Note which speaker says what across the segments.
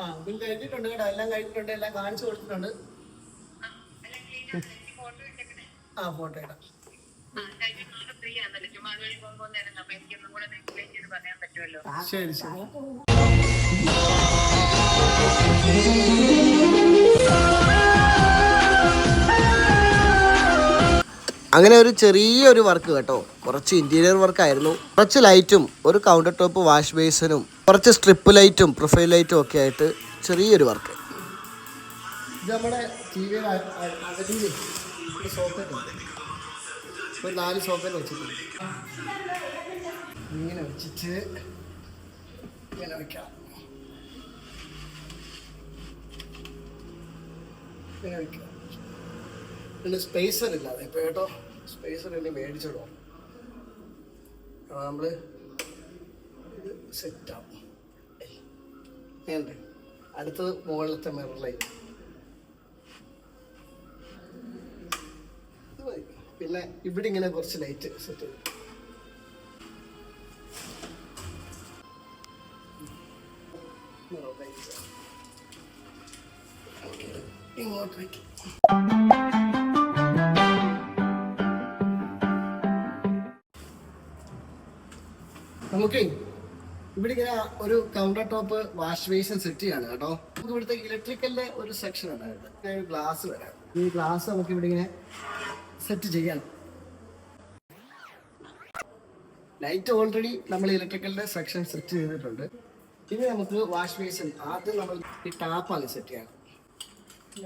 Speaker 1: ആ ബിൽ കഴിഞ്ഞിട്ടുണ്ട് കേട്ടോ. എല്ലാം കഴിഞ്ഞിട്ടുണ്ട്. എല്ലാം കാണിച്ചു കൊടുത്തിട്ടുണ്ട്. ആ ഫോട്ടോ ഇടാം. ശരി ശരി. അങ്ങനെ ഒരു ചെറിയൊരു വർക്ക് കേട്ടോ. കുറച്ച് ഇന്റീരിയർ വർക്ക് ആയിരുന്നു. കുറച്ച് ലൈറ്റും ഒരു കൗണ്ടർ ടോപ്പ് വാഷ് ബേസിനും കുറച്ച് സ്ട്രിപ്പ് ലൈറ്റും പ്രൊഫൈൽ ലൈറ്റും ഒക്കെ ആയിട്ട് ചെറിയൊരു വർക്ക് ഇത് നമ്മുടെ നാല് വെച്ചിട്ടുണ്ട്. ഇങ്ങനെ വെച്ചിട്ട് ഇങ്ങനെ വെക്കാം. ഇങ്ങനെ വെക്കാം. പിന്നെ സ്പേസർ ഇല്ലാതെ. ഇപ്പൊ കേട്ടോ സ്പേസർ ഇനി മേടിച്ചിടോ? നമ്മൾ സെറ്റ് ആവും അടുത്തത് മുകളിലത്തെ മിറർ ലൈറ്റ് പിന്നെ ഇവിടെ ഇങ്ങനെ കുറച്ച് ലൈറ്റ് സെറ്റ് ചെയ്തു. Mirror നമുക്ക് ഇവിടെ ഇങ്ങനെ ഒരു counter top wash basin set ചെയ്യാണ് കേട്ടോ. നമുക്ക് ഇവിടുത്തെ ഇലക്ട്രിക്കലിന്റെ ഒരു സെക്ഷൻ ഉണ്ടായിരുന്നു ഗ്ലാസ് വരാം. ഈ ഗ്ലാസ് നമുക്ക് ഇവിടെ ഇങ്ങനെ സെറ്റ് ചെയ്യാം. ലൈറ്റ് ഓൾറെഡി നമ്മൾ ഇലക്ട്രിക്കലിന്റെ സെക്ഷൻ സെറ്റ് ചെയ്തിട്ടുണ്ട്. ഇനി നമുക്ക് വാഷ് ബേസിൻ ആദ്യം നമ്മൾ ഈ ടാപ്പാണ് സെറ്റ് ചെയ്യണം.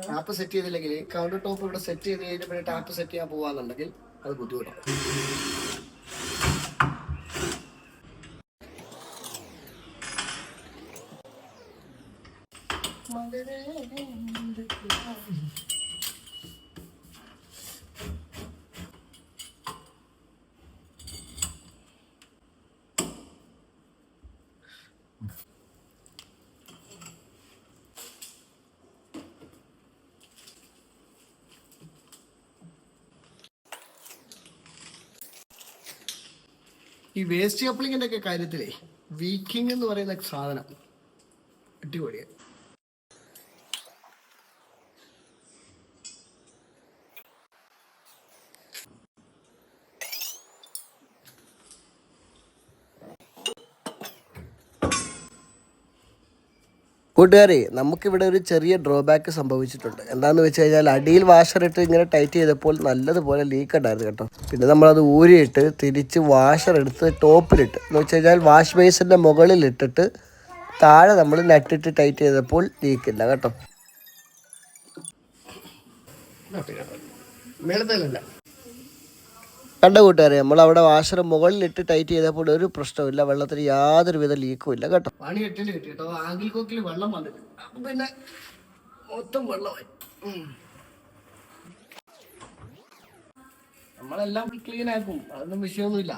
Speaker 1: ടാപ്പ് സെറ്റ് ചെയ്തില്ലെങ്കിൽ കൗണ്ടർ ടോപ്പ് ഇവിടെ സെറ്റ് ചെയ്ത് കഴിഞ്ഞിട്ട് പിന്നെ ടാപ്പ് സെറ്റ് ചെയ്യാൻ പോവാന്നുണ്ടെങ്കിൽ അത് ബുദ്ധിമുട്ടാണ് ഈ വേസ്റ്റ് കപ്ലിങ്ങിന്റെ ഒക്കെ കാര്യത്തിലേ വീക്കിംഗ് എന്ന് പറയുന്ന സാധനം. അടിപൊളിയാണ് കൂട്ടുകാരെ നമുക്കിവിടെ ഒരു ചെറിയ ഡ്രോബാക്ക് സംഭവിച്ചിട്ടുണ്ട്. എന്താണെന്ന് വെച്ച് കഴിഞ്ഞാൽ അടിയിൽ വാഷർ ഇട്ട് ഇങ്ങനെ ടൈറ്റ് ചെയ്തപ്പോൾ നല്ലതുപോലെ ലീക്ക് ഉണ്ടായിരുന്നു കേട്ടോ. പിന്നെ നമ്മളത് ഊരിയിട്ട് തിരിച്ച് വാഷർ എടുത്ത് ടോപ്പിലിട്ട്. എന്ന് വെച്ച് കഴിഞ്ഞാൽ വാഷ് ബേസിന്റെ മുകളിലിട്ടിട്ട് താഴെ നമ്മൾ നട്ടിട്ട് ടൈറ്റ് ചെയ്തപ്പോൾ ലീക്കില്ല കേട്ടോ. കണ്ട കൂട്ടുകാരെ നമ്മൾ അവിടെ വാഷറ് മുകളിൽ ഇട്ട് ടൈറ്റ് ചെയ്തപ്പോൾ ഒരു പ്രശ്നമില്ല വെള്ളത്തിന് യാതൊരു വിധ ലീക്കും ഇല്ല കേട്ടോ. പണി എട്ടിന് കിട്ടി കേട്ടോ. ആംഗിൾ കോക്കിൽ വെള്ളം വന്നിട്ട്. അപ്പൊ പിന്നെ മൊത്തം വെള്ളമായി. നമ്മളെല്ലാം ക്ലീൻ ആക്കും. അതൊന്നും വിഷയമൊന്നുമില്ല.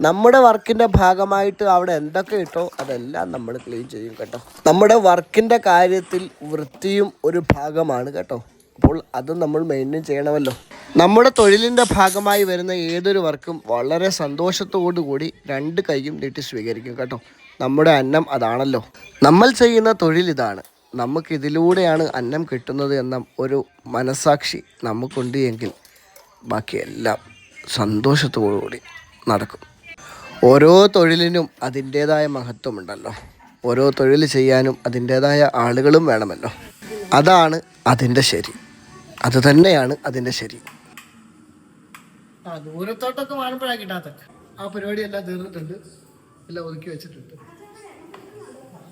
Speaker 1: നമ്മുടെ വർക്കിന്റെ ഭാഗമായിട്ട് അവിടെ എന്തൊക്കെ ഇട്ടോ അതെല്ലാം നമ്മൾ ക്ലീൻ ചെയ്യും കേട്ടോ. നമ്മുടെ വർക്കിന്റെ കാര്യത്തിൽ വൃത്തിയും ഒരു ഭാഗമാണ് കേട്ടോ. അപ്പോൾ അത് നമ്മൾ മെയിന്റെയിൻ ചെയ്യണമല്ലോ. നമ്മുടെ തൊഴിലിന്റെ ഭാഗമായി വരുന്ന ഏതൊരു വർക്കും വളരെ കൂടി രണ്ട് കൈയും നീട്ടി സ്വീകരിക്കും കേട്ടോ. നമ്മുടെ അന്നം അതാണല്ലോ. നമ്മൾ ചെയ്യുന്ന തൊഴിൽ ഇതാണ്. നമുക്ക് ഇതിലൂടെയാണ് അന്നം കിട്ടുന്നത് എന്ന ഒരു മനസാക്ഷി നമുക്കുണ്ട് എങ്കിൽ ബാക്കിയെല്ലാം സന്തോഷത്തോടു കൂടി നടക്കും. ഓരോ തൊഴിലിനും അതിന്റേതായ മഹത്വമുണ്ടല്ലോ ഓരോ തൊഴിൽ ചെയ്യാനും അതിന്റേതായ ആളുകളും വേണമല്ലോ. അതാണ് അതിന്റെ ശരി. അതുതന്നെയാണ് അതിന്റെ ശരി. ആ ദൂരത്തോട്ടൊക്കെ വാഴപ്പഴാ കിട്ടാത്ത ആ പരിപാടി എല്ലാം തീർന്നിട്ടുണ്ട്. എല്ലാം ഒതുക്കി വെച്ചിട്ടുണ്ട്.